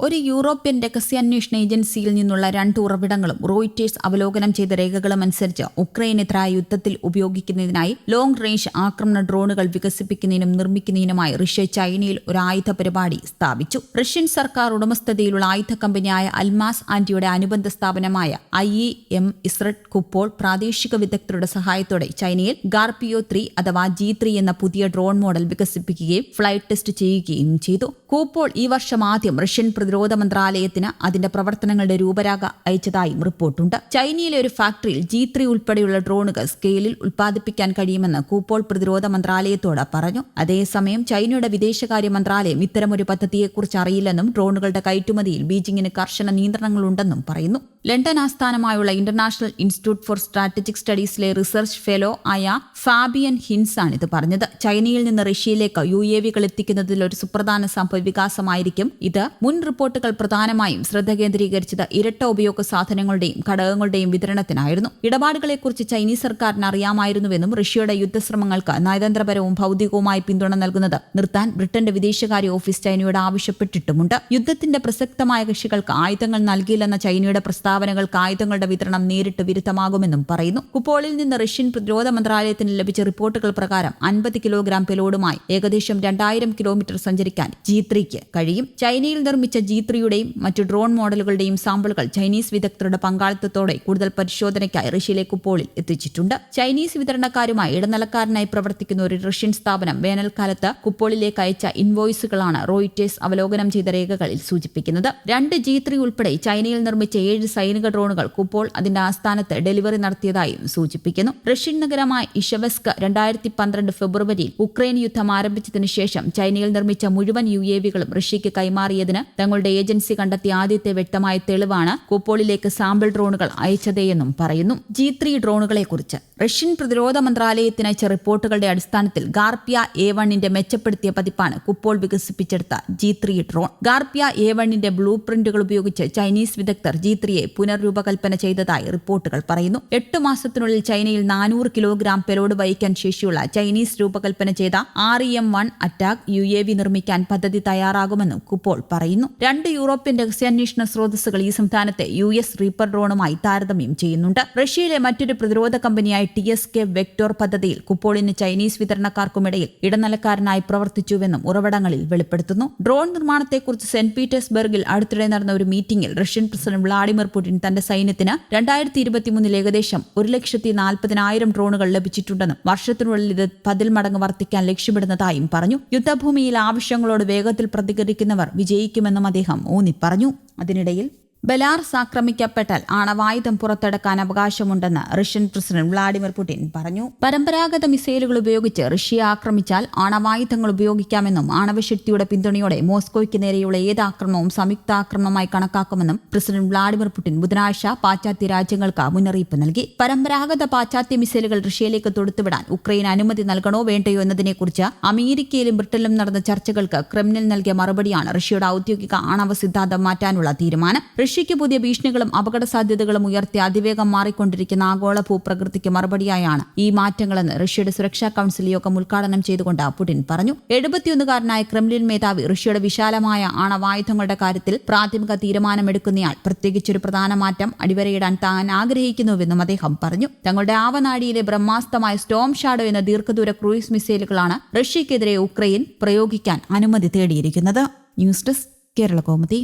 ഒരു യൂറോപ്യൻ രഹസ്യാന്വേഷണ ഏജൻസിയിൽ നിന്നുള്ള രണ്ട് ഉറവിടങ്ങളും റോയിറ്റേഴ്സ് അവലോകനം ചെയ്ത രേഖകളും അനുസരിച്ച് ഉക്രൈനെതിരായ യുദ്ധത്തിൽ ഉപയോഗിക്കുന്നതിനായി ലോങ് റേഞ്ച് ആക്രമണ ഡ്രോണുകൾ വികസിപ്പിക്കുന്നതിനും നിർമ്മിക്കുന്നതിനുമായി റഷ്യ ചൈനയിൽ ഒരു ആയുധ പരിപാടി സ്ഥാപിച്ചു. റഷ്യൻ സർക്കാർ ഉടമസ്ഥതയിലുള്ള ആയുധ കമ്പനിയായ അൽമാസ് ആന്റിയുടെ അനുബന്ധ സ്ഥാപനമായ I E M Z Kupol പ്രാദേശിക വിദഗ്ധരുടെ സഹായത്തോടെ ചൈനയിൽ ഗാർപിയോ ത്രീ അഥവാ ജി ത്രീ എന്ന പുതിയ ഡ്രോൺ മോഡൽ വികസിപ്പിക്കുകയും ഫ്ലൈറ്റ് ടെസ്റ്റ് ചെയ്യുകയും ചെയ്തു. കൂപ്പോൾ ഈ വർഷം ആദ്യം റഷ്യൻ പ്രതിരോധ മന്ത്രാലയത്തിന് അതിന്റെ പ്രവർത്തനങ്ങളുടെ രൂപരേഖ അയച്ചതായും റിപ്പോർട്ടുണ്ട്. ചൈനയിലെ ഒരു ഫാക്ടറിയിൽ ജി ത്രീ ഉൾപ്പെടെയുള്ള ഡ്രോണുകൾ സ്കെയിലിൽ ഉൽപ്പാദിപ്പിക്കാൻ കഴിയുമെന്ന് കൂപ്പോൾ പ്രതിരോധ മന്ത്രാലയത്തോട് പറഞ്ഞു. അതേസമയം ചൈനയുടെ വിദേശകാര്യ മന്ത്രാലയം ഇത്തരമൊരു പദ്ധതിയെക്കുറിച്ച് അറിയില്ലെന്നും ഡ്രോണുകളുടെ കയറ്റുമതിയിൽ ബീജിംഗിന് കർശന നിയന്ത്രണങ്ങളുണ്ടെന്നും പറയുന്നു. ലണ്ടൻ ആസ്ഥാനമായുള്ള ഇന്റർനാഷണൽ ഇൻസ്റ്റിറ്റ്യൂട്ട് ഫോർ സ്ട്രാറ്റജിക് സ്റ്റഡീസിലെ റിസർച്ച് ഫെലോ ആയ ഫാബിയൻ ഹിൻസ് ആണ് ഇത് പറഞ്ഞത്. ചൈനയിൽ നിന്ന് റഷ്യയിലേക്ക് യു എ വികൾ എത്തിക്കുന്നതിൽ ഒരു സുപ്രധാന സംഭവ വികാസമായിരിക്കും ഇത്. മുൻ റിപ്പോർട്ടുകൾ പ്രധാനമായും ശ്രദ്ധ കേന്ദ്രീകരിച്ചത് ഇരട്ട ഉപയോഗ സാധനങ്ങളുടെയും ഘടകങ്ങളുടെയും വിതരണത്തിനായിരുന്നു. ഇടപാടുകളെക്കുറിച്ച് ചൈനീസ് സർക്കാരിന് അറിയാമായിരുന്നുവെന്നും റഷ്യയുടെ യുദ്ധശ്രമങ്ങൾക്ക് നയതന്ത്രപരവും ഭൗതികവുമായി പിന്തുണ നൽകുന്നത് നിർത്താൻ ബ്രിട്ടന്റെ വിദേശകാര്യ ഓഫീസ് ചൈനയോട് ആവശ്യപ്പെട്ടിട്ടുമുണ്ട്. യുദ്ധത്തിന്റെ പ്രസക്തമായ കക്ഷികൾക്ക് ആയുധങ്ങൾ നൽകിയില്ലെന്ന ചൈനയുടെ പ്രസ്താവനകൾക്ക് ആയുധങ്ങളുടെ വിതരണം നേരിട്ട് വിരുദ്ധമാകുമെന്നും പറയുന്നു. കുപ്പോളിൽ നിന്ന് റഷ്യൻ പ്രതിരോധ മന്ത്രാലയത്തിന് ലഭിച്ച റിപ്പോർട്ടുകൾ പ്രകാരം അൻപത് കിലോഗ്രാം പെലോഡുമായി ഏകദേശം രണ്ടായിരം കിലോമീറ്റർ സഞ്ചരിക്കാൻ ജി ത്രീക്ക് കഴിയും. ചൈനയിൽ നിർമ്മിച്ച ജി ത്രീയുടെയും മറ്റു ഡ്രോൺ മോഡലുകളുടെയും സാമ്പിളുകൾ ചൈനീസ് വിദഗ്ധരുടെ പങ്കാളിത്തത്തോടെ കൂടുതൽ പരിശോധനയ്ക്കായി റഷ്യയിലെ കുപ്പോളിൽ എത്തിച്ചിട്ടുണ്ട്. ചൈനീസ് വിതരണക്കാരുമായി ഇടനിലക്കാരനായി പ്രവർത്തിക്കുന്ന ഒരു റഷ്യൻ സ്ഥാപനം വേനൽക്കാലത്ത് കുപ്പോളിലേക്ക് അയച്ച ഇൻവോയ്സുകളാണ് റോയിറ്റേഴ്സ് അവലോകനം ചെയ്ത രേഖകളിൽ സൂചിപ്പിക്കുന്നത്. രണ്ട് ജി ത്രീ ഉൾപ്പെടെ ചൈനയിൽ നിർമ്മിച്ച ഏഴ് സൈനിക ഡ്രോണുകൾ കുപ്പോൾ അതിന്റെ ആസ്ഥാനത്ത് ഡെലിവറി നടത്തിയതായും സൂചിപ്പിക്കുന്നു. റഷ്യൻ നഗരമായ ഇഷവെസ്ക് രണ്ടായിരത്തി പന്ത്രണ്ട് ഫെബ്രുവരിയിൽ ഉക്രൈൻ യുദ്ധം ആരംഭിച്ചതിനു ശേഷം ചൈനയിൽ നിർമ്മിച്ച മുഴുവൻ യു എ വികളും റഷ്യയ്ക്ക് കൈമാറിയതിന് തങ്ങളുടെ ഏജൻസി കണ്ടെത്തിയ ആദ്യത്തെ വ്യക്തമായ തെളിവാണ് കുപ്പോളിലേക്ക് സാമ്പിൾ ഡ്രോണുകൾ അയച്ചതേയെന്നും പറയുന്നു. ജി ത്രീ ഡ്രോണുകളെക്കുറിച്ച് റഷ്യൻ പ്രതിരോധ മന്ത്രാലയത്തിന് അയച്ച റിപ്പോർട്ടുകളുടെ അടിസ്ഥാനത്തിൽ ഗാർപ്യ എ വണ്ണിന്റെ മെച്ചപ്പെടുത്തിയ പതിപ്പാണ് കുപ്പോൾ വികസിപ്പിച്ചെടുത്ത G three drone. Garpiya A വണ്ണിന്റെ ബ്ലൂ പ്രിന്റുകൾ ഉപയോഗിച്ച് ചൈനീസ് വിദഗ്ധർ ജി ത്രീയെ പുനർരൂപകൽപ്പന ചെയ്തതായി റിപ്പോർട്ടുകൾ പറയുന്നു. എട്ട് മാസത്തിനുള്ളിൽ ചൈനയിൽ നാനൂറ് കിലോഗ്രാം പെലോഡ് വഹിക്കാൻ ശേഷിയുള്ള ചൈനീസ് രൂപകൽപ്പന ചെയ്ത R E M one attack U A V നിർമ്മിക്കാൻ പദ്ധതി തയ്യാറാകുമെന്നും കുപ്പോൾ പറയുന്നു. രണ്ട് യൂറോപ്യൻ രഹസ്യാന്വേഷണ സ്രോതസ്സുകൾ ഈ സംസ്ഥാനത്തെ യു എസ് റീപ്പർ ഡ്രോണുമായി താരതമ്യം ചെയ്യുന്നുണ്ട്. റഷ്യയിലെ മറ്റൊരു പ്രതിരോധ കമ്പനിയായ ടി എസ് കെ വെക്ടോർ പദ്ധതിയിൽ കുപ്പോളിന് ചൈനീസ് വിതരണക്കാർക്കുമിടയിൽ ഇടനിലക്കാരനായി പ്രവർത്തിച്ചുവെന്നും ഉറവിടങ്ങളിൽ വെളിപ്പെടുത്തുന്നു. ഡ്രോൺ നിർമ്മാണത്തെക്കുറിച്ച് സെന്റ് പീറ്റേഴ്സ്ബർഗിൽ അടുത്തിടെ നടന്ന ഒരു മീറ്റിംഗിൽ റഷ്യൻ പ്രസിഡന്റ് വ്ളാഡിമിർ പുടിൻ തന്റെ സൈന്യത്തിന് രണ്ടായിരത്തി ഇരുപത്തിമൂന്നിൽ ഏകദേശം ഒരു ലക്ഷത്തി നാൽപ്പതിനായിരം ഡ്രോണുകൾ ലഭിച്ചിട്ടുണ്ടെന്നും വർഷത്തിനുള്ളിൽ ഇത് പതിൽ മടങ്ങ് വർദ്ധിക്കാൻ ലക്ഷ്യമിടുന്നതായും പറഞ്ഞു. യുദ്ധഭൂമിയിൽ ആവശ്യങ്ങളോട് വേഗത്തിൽ പ്രതികരിക്കുന്നവർ വിജയിക്കുമെന്നും അദ്ദേഹം ഊന്നി പറഞ്ഞു അതിനിടയിൽ ബലാർസ് ആക്രമിക്കപ്പെട്ടാൽ ആണവായുധം പുറത്തെടുക്കാൻ അവകാശമുണ്ടെന്ന് റഷ്യൻ പ്രസിഡന്റ് വ്ളാഡിമിർ പുടിൻ പറഞ്ഞു. പരമ്പരാഗത മിസൈലുകൾ ഉപയോഗിച്ച് റഷ്യ ആക്രമിച്ചാൽ ആണവായുധങ്ങൾ ഉപയോഗിക്കാമെന്നും ആണവശക്തിയുടെ പിന്തുണയോടെ മോസ്കോയ്ക്ക് നേരെയുള്ള ഏത് ആക്രമണവും സംയുക്ത ആക്രമണമായി കണക്കാക്കുമെന്നും പ്രസിഡന്റ് വ്ളാഡിമിർ പുടിൻ ബുധനാഴ്ച പാശ്ചാത്യ രാജ്യങ്ങൾക്ക് മുന്നറിയിപ്പ് നൽകി. പരമ്പരാഗത പാശ്ചാത്യ മിസൈലുകൾ റഷ്യയിലേക്ക് തൊടുത്തുവിടാൻ ഉക്രൈൻ അനുമതി നൽകണോ വേണ്ടയോ എന്നതിനെക്കുറിച്ച് അമേരിക്കയിലും ബ്രിട്ടനിലും നടന്ന ചർച്ചകൾക്ക് ക്രെംലിൻ നൽകിയ മറുപടിയാണ് റഷ്യയുടെ ഔദ്യോഗിക ആണവ സിദ്ധാന്തം മാറ്റാനുള്ള തീരുമാനം. റഷ്യയ്ക്ക് പുതിയ ഭീഷണികളും അപകട സാധ്യതകളും ഉയർത്തി അതിവേഗം മാറിക്കൊണ്ടിരിക്കുന്ന ആഗോള ഭൂപ്രകൃതിക്ക് മറുപടിയായാണ് ഈ മാറ്റങ്ങളെന്ന് റഷ്യയുടെ സുരക്ഷാ കൌൺസിൽ യോഗം ഉദ്ഘാടനം ചെയ്തുകൊണ്ട് പുടിൻ പറഞ്ഞു. എഴുപത്തിയൊന്നുകാരനായ ക്രെംലിൻ മേധാവി റഷ്യയുടെ വിശാലമായ ആണവായുധങ്ങളുടെ കാര്യത്തിൽ പ്രാഥമിക തീരുമാനമെടുക്കുന്നയാൾ പ്രത്യേകിച്ചൊരു പ്രധാന മാറ്റം അടിവരയിടാൻ താൻ ആഗ്രഹിക്കുന്നുവെന്നും അദ്ദേഹം പറഞ്ഞു. തങ്ങളുടെ ആവനാടിയിലെ ബ്രഹ്മാസ്തമായ സ്റ്റോം ഷാഡോ എന്ന ദീർഘദൂര ക്രൂയിസ് മിസൈലുകളാണ് റഷ്യയ്ക്കെതിരെ ഉക്രൈൻ പ്രയോഗിക്കാൻ അനുമതി തേടിയിരിക്കുന്നത്. News desk Kerala Gomathi